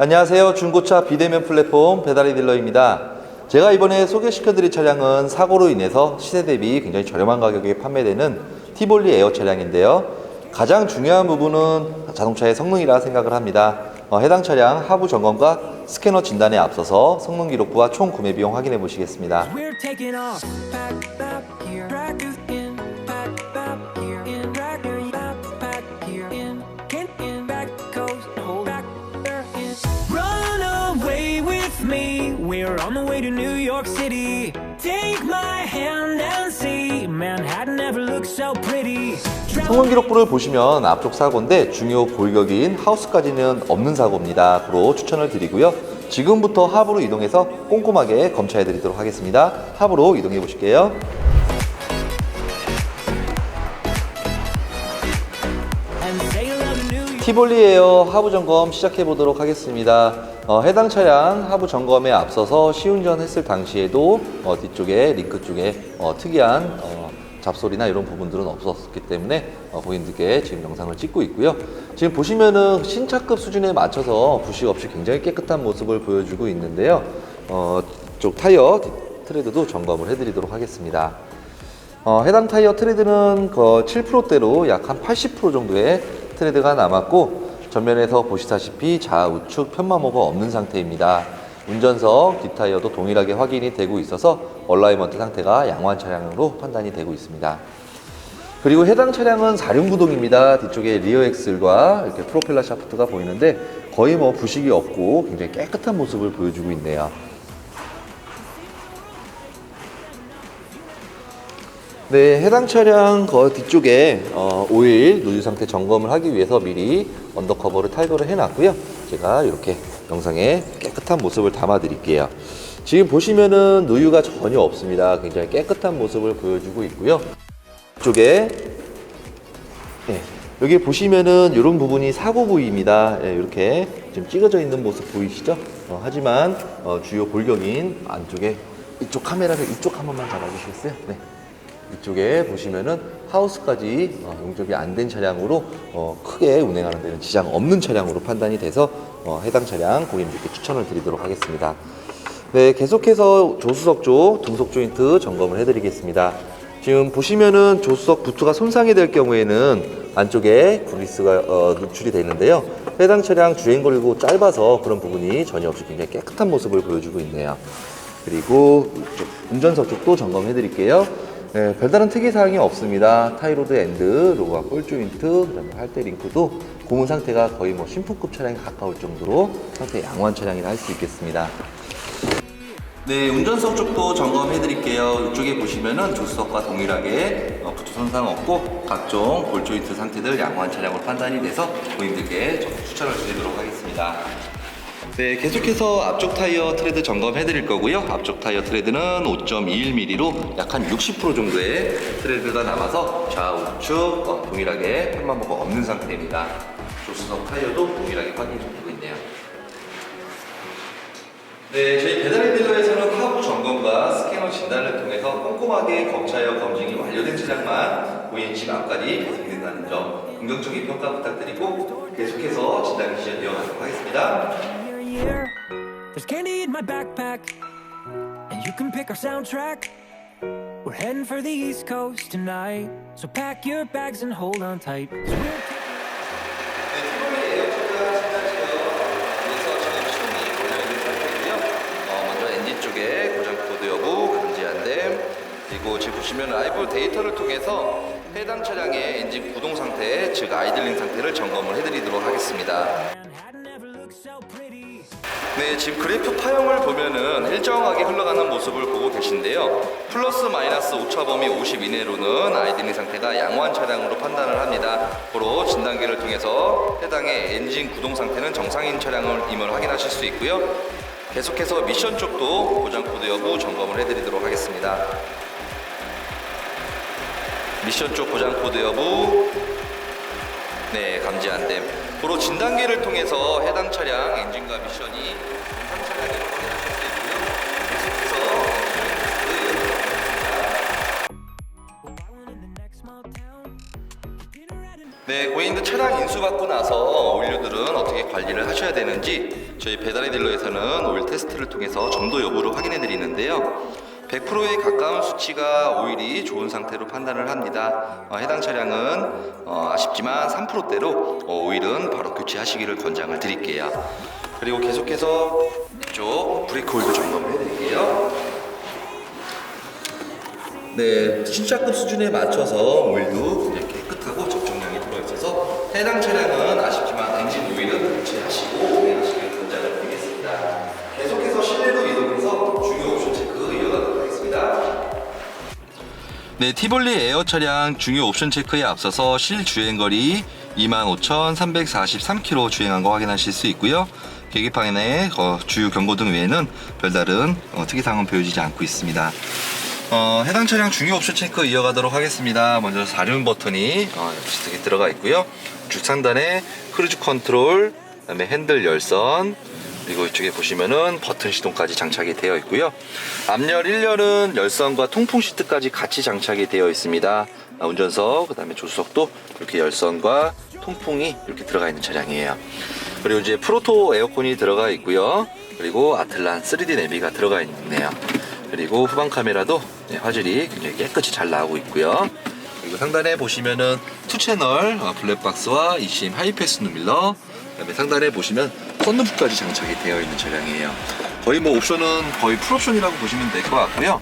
안녕하세요. 중고차 비대면 플랫폼 배달의 딜러입니다. 제가 이번에 소개시켜드릴 차량은 사고로 인해서 시세 대비 굉장히 저렴한 가격에 판매되는 티볼리 에어 차량인데요. 가장 중요한 부분은 자동차의 성능이라 생각을 합니다. 어, 해당 차량 하부 점검과 스캐너 진단에 앞서서 성능 기록부와 총 구매 비용 확인해 보시겠습니다. We're on the way to New York City. Take my hand and see. Manhattan never looked so pretty. 성능 기록부를 보시면 앞쪽 사고인데 중요 골격인 하우스까지는 없는 사고입니다. 앞으로 추천을 드리고요. 지금부터 하부로 이동해서 꼼꼼하게 검차해 드리도록 하겠습니다. 하부로 이동해 보실게요. And sail out to New York. 티볼리 에어 하부 점검 시작해 보도록 하겠습니다. 어, 해당 차량 하부 점검에 앞서서 시운전 했을 당시에도 어, 뒤쪽에 링크 쪽에 어, 특이한 어, 잡소리나 이런 부분들은 없었기 때문에 어, 고객님들께 지금 영상을 찍고 있고요. 지금 보시면은 신차급 수준에 맞춰서 부식 없이 굉장히 깨끗한 모습을 보여주고 있는데요. 어, 쪽 타이어 트레드도 점검을 해드리도록 하겠습니다. 어, 해당 타이어 트레드는 그 7%대로 약 한 80% 정도의 트레드가 남았고 전면에서 보시다시피 좌우측 편마모가 없는 상태입니다. 운전석 뒷타이어도 동일하게 확인이 되고 있어서 얼라이먼트 상태가 양호한 차량으로 판단이 되고 있습니다. 그리고 해당 차량은 4륜 구동입니다. 뒤쪽에 리어 엑셀과 이렇게 프로펠러 샤프트가 보이는데 거의 뭐 부식이 없고 굉장히 깨끗한 모습을 보여주고 있네요. 네, 해당 차량 그 뒤쪽에 어, 오일 누유 상태 점검을 하기 위해서 미리 언더커버를 탈거를 해놨고요. 제가 이렇게 영상에 깨끗한 모습을 담아 드릴게요. 지금 보시면은 누유가 전혀 없습니다. 굉장히 깨끗한 모습을 보여주고 있고요. 이쪽에 네, 여기 보시면은 이런 부분이 사고 부위입니다. 예, 이렇게 지금 찍어져 있는 모습 보이시죠? 어, 하지만 어, 주요 골격인 안쪽에 이쪽 카메라를 이쪽 한 번만 잡아주시겠어요? 네. 이쪽에 보시면은 하우스까지 어, 용접이 안 된 차량으로 어, 크게 운행하는 데는 지장 없는 차량으로 판단이 돼서 어, 해당 차량 고객님들께 추천을 드리도록 하겠습니다. 네, 계속해서 조수석 쪽 등속 조인트 점검을 해드리겠습니다. 지금 보시면은 조수석 부트가 손상이 될 경우에는 안쪽에 그리스가 어, 노출이 되는데요. 해당 차량 주행 거리고 짧아서 그런 부분이 전혀 없이 굉장히 깨끗한 모습을 보여주고 있네요. 그리고 운전석 쪽도 점검해 드릴게요. 네, 별다른 특이 사항이 없습니다. 타이로드 엔드, 로고와 볼 조인트, 그다음에 할때 링크도 고무 상태가 거의 뭐 신품급 차량에 가까울 정도로 상태 양호한 차량이라 할 수 있겠습니다. 네, 운전석 쪽도 점검해 드릴게요. 이쪽에 보시면은 조수석과 동일하게 어, 부트 손상 없고 각종 볼 조인트 상태들 양호한 차량으로 판단이 돼서 고객님들께 추천을 드리도록 하겠습니다. 네, 계속해서 앞쪽 타이어 트레드 점검해 드릴 거고요. 앞쪽 타이어 트레드는 5.21mm로 약 한 60% 정도의 트레드가 남아서 좌우측 어, 동일하게 편마모가 없는 상태입니다. 조수석 타이어도 동일하게 확인이 되고 있네요. 네, 저희 배달의 딜러에서는 하부 점검과 스캐너 진단을 통해서 꼼꼼하게 검차여 검증이 완료된 차량만 집 앞까지 배송된다는 점 긍정적인 평가 부탁드리고 계속해서 진단 미션 이어가도록 하겠습니다. Year. There's candy in my backpack, and you can pick our soundtrack. We're heading for the East Coast tonight, so pack your bags and hold on tight. 'cause we're 네, 어, 먼저 엔진 쪽에 고장 코드 여부 감지 안됨 그리고 지금 보시면 라이브 데이터를 통해서 해당 차량의 엔진 구동 상태 즉 아이들링 상태를 점검을 해드리도록 하겠습니다. 네, 지금 그래프 파형을 보면은 일정하게 흘러가는 모습을 보고 계신데요. 플러스 마이너스 오차 범위 50 이내로는 아이들링 상태가 양호한 차량으로 판단을 합니다. 고로 진단기를 통해서 해당의 엔진 구동 상태는 정상인 차량임을 확인하실 수 있고요. 계속해서 미션 쪽도 고장 코드 여부 점검을 해드리도록 하겠습니다. 미션 쪽 고장 코드 여부 네, 감지 안 됨. 고로 진단기를 통해서 해당 차량 엔진과 미션이 정상 차량으로 확인하실 수 있고요. 계속해서 네, 고객님들 차량 인수받고 나서 오일류들은 어떻게 관리를 하셔야 되는지 저희 배달의 딜러에서는 오일 테스트를 통해서 점도 여부를 확인해 드리는데요. 100%에 가까운 수치가 오일이 좋은 상태로 판단을 합니다. 어, 해당 차량은 어, 아쉽지만 3%대로 어, 오일은 바로 교체하시기를 권장을 드릴게요. 그리고 계속해서 이쪽 브레이크 오일도 점검을 해드릴게요. 네, 신차급 수준에 맞춰서 오일도 굉장히 깨끗하고 적정량이 들어있어서 해당 차량은 네, 티볼리 에어 차량 중요 옵션 체크에 앞서서 실주행 거리 25,343km 주행한 거 확인하실 수 있고요. 계기판에 어, 주요 경고등 외에는 별다른 어, 특이사항은 보여지지 않고 있습니다. 어, 해당 차량 중요 옵션 체크 이어가도록 하겠습니다. 먼저 사륜 버튼이 어, 들어가 있고요. 주상단에 크루즈 컨트롤, 그다음에 핸들 열선, 그리고 이쪽에 보시면은 버튼 시동까지 장착이 되어 있고요. 앞열 1열은 열선과 통풍 시트까지 같이 장착이 되어 있습니다. 아, 운전석, 그 다음에 조수석도 이렇게 열선과 통풍이 이렇게 들어가 있는 차량이에요. 그리고 이제 프로토 에어컨이 들어가 있고요. 그리고 아틀란 3D 내비가 들어가 있네요. 그리고 후방 카메라도 네, 화질이 굉장히 깨끗이 잘 나오고 있고요. 그리고 상단에 보시면은 투 채널 어, 블랙박스와 eCM 하이패스 누밀러 그다음에 상단에 보시면 썬루프까지 장착이 되어 있는 차량이에요. 거의 뭐 옵션은 거의 풀옵션이라고 보시면 될 것 같고요.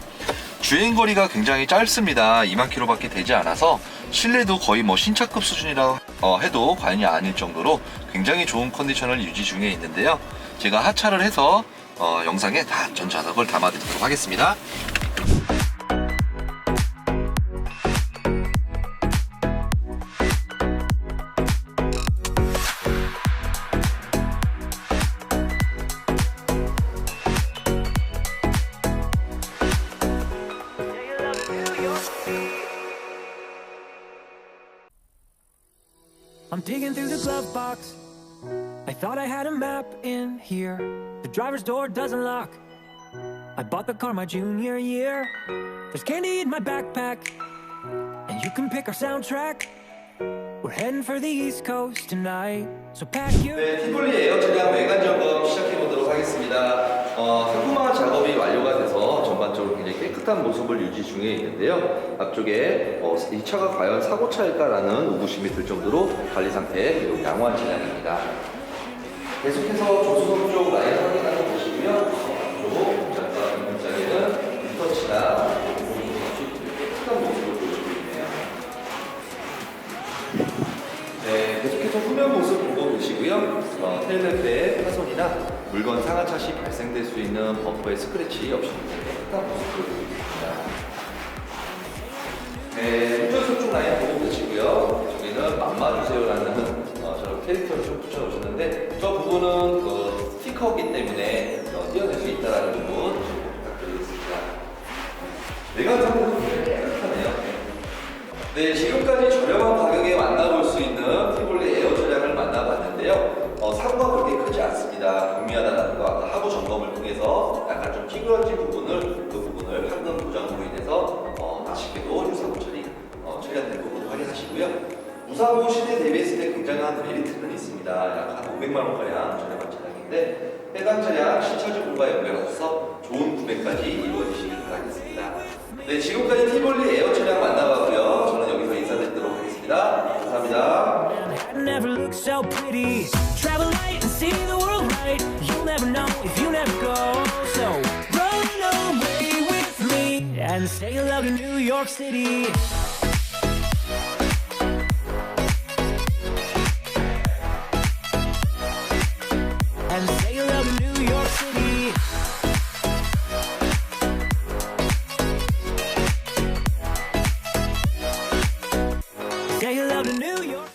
주행 거리가 굉장히 짧습니다. 2만 킬로밖에 되지 않아서 실내도 거의 뭐 신차급 수준이라 어, 해도 과언이 아닐 정도로 굉장히 좋은 컨디션을 유지 중에 있는데요. 제가 하차를 해서 어, 영상에 다 전 좌석을 담아드리도록 하겠습니다. Digging through the glove box. I thought I had a map in here. The driver's door doesn't lock. I bought the car my junior year. There's candy in my backpack. And you can pick our soundtrack. We're heading for the East Coast tonight. So pack your. 네, 티볼리 에어 차량 외관 점검 시작해 보도록 하겠습니다. 어, 상품화 작업이 완료가 돼서 전반적으로 굉장히 깨끗한 모습을 유지 중에 있는데요. 앞쪽에 어, 이 차가 과연 사고 차일까라는 의구심이 들 정도로 관리 상태 매우 양호한 차량입니다. 계속해서 조수석 쪽 라인 확인하고 보시고요. 앞쪽 잠깐 문짝에는 리터치나 계시고요. 어, 테일램프의 파손이나 물건 상하차 시 발생될 수 있는 범퍼의 스크래치 없이 깨끗한 모습 보여주고 있습니다. 네, 운전석 쪽 라인 보고 계시고요. 이쪽에는 맘마주세요라는 어, 저런 캐릭터를 좀 붙여놓으셨는데 저 부분은 그 스티커이기 때문에 어, 띄어낼 수 있다는 부분 좀 부탁드리겠습니다. 굉장히 깨끗하네요. 네, 지금까지 저렴한 가격 있습니다. 약 한 500만 원가량 저렴한 차량인데 해당 차량 신차주분과 연결해서 좋은 구매까지 이루어지시길 바라겠습니다. 네, 지금까지 티볼리 에어 차량 만나봤고요. 저는 여기서 인사드리도록 하겠습니다. 감사합니다. Never look so pretty. Travel light and see the world right. You'll never know if you never go. So run away with me. And say hello to New York City.